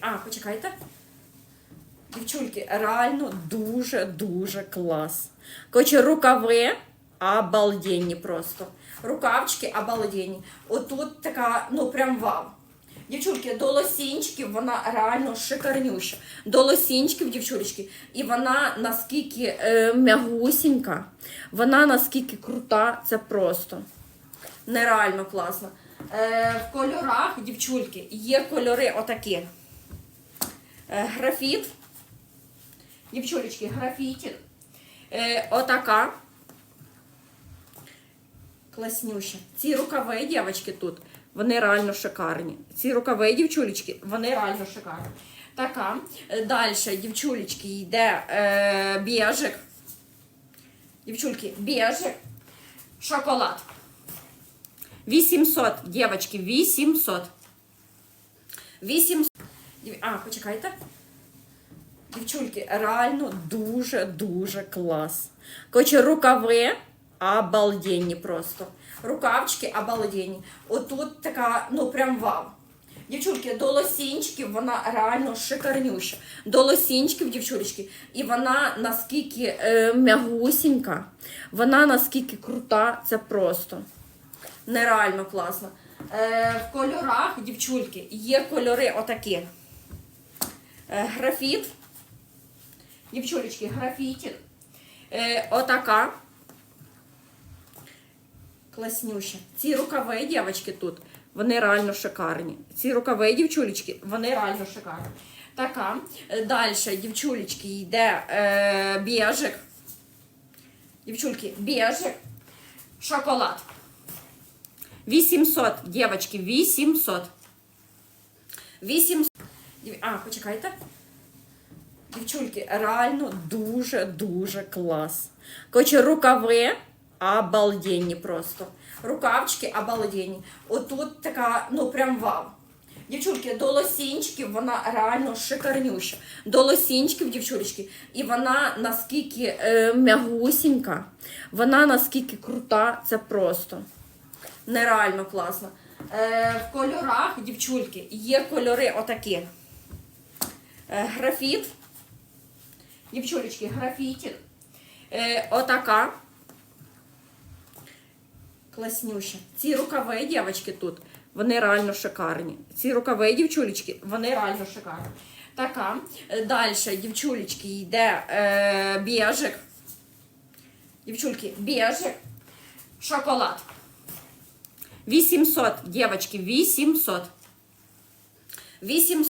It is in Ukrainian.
А, почекайте. Дівчульки, реально дуже-дуже клас. Короче, рукави обалденні просто. Рукавчики обалденні. Отут така, ну прям вау. Дівчульки, до лосінчиків вона реально шикарнюща. До лосінчиків, дівчулечки, і вона наскільки е, м'ягусінька, вона наскільки крута, це просто нереально класно. Е, в кольорах, дівчульки, є кольори отакі. Е, графіт. Дівчулечки, графітик. Е, отака. Класнюща. Ці рукави, дівчатки, тут, вони реально шикарні. Ці рукави, дівчулечки, вони реально шикарні. Така. Далі, дівчулечки, йде е, біжик. Дівчульки, біжик. Шоколад. 800, дівчатки, 800. 800. А, почекайте. Дівчульки, реально дуже-дуже клас. Короче, рукави обалденні просто. Рукавчики обалденні. Отут така, ну прям вау. Дівчульки, до лосінчиків вона реально шикарнюща. До лосінчиків, дівчулечки, і вона наскільки е, м'ягусінька, вона наскільки крута, це просто нереально класно. Е, в кольорах, дівчульки, є кольори отакі. Е, графіт. Дівчулечки, графітик. Е, отака. Класнюща. Ці рукави, дівчатки, тут, вони реально шикарні. Ці рукави, дівчулечки, вони реально шикарні. Така. Далі, дівчулечки, йде е, біжик. Дівчульки, біжик. Шоколад. 800, дівчатки, 800. 800. А, почекайте. Дівчульки, реально дуже-дуже клас. Короче, рукави обалденні просто. Рукавчики обалденні. Отут така, ну прям вау. Дівчульки, до лосінчиків вона реально шикарнюща. До лосінчиків, дівчулечки, і вона наскільки е, м'ягусінька, вона наскільки крута, це просто нереально класно. Е, в кольорах, дівчульки, є кольори отакі. Е, графіт. Дівчулечки, графітик. Е, отака. Класнюща. Ці рукави, дівчатки, тут, вони реально шикарні. Ці рукави, дівчулечки, вони реально шикарні. Така. Далі, дівчулечки, йде е, біжик. Дівчульки, біжик. Шоколад. 800, дівчатки, 800. 800.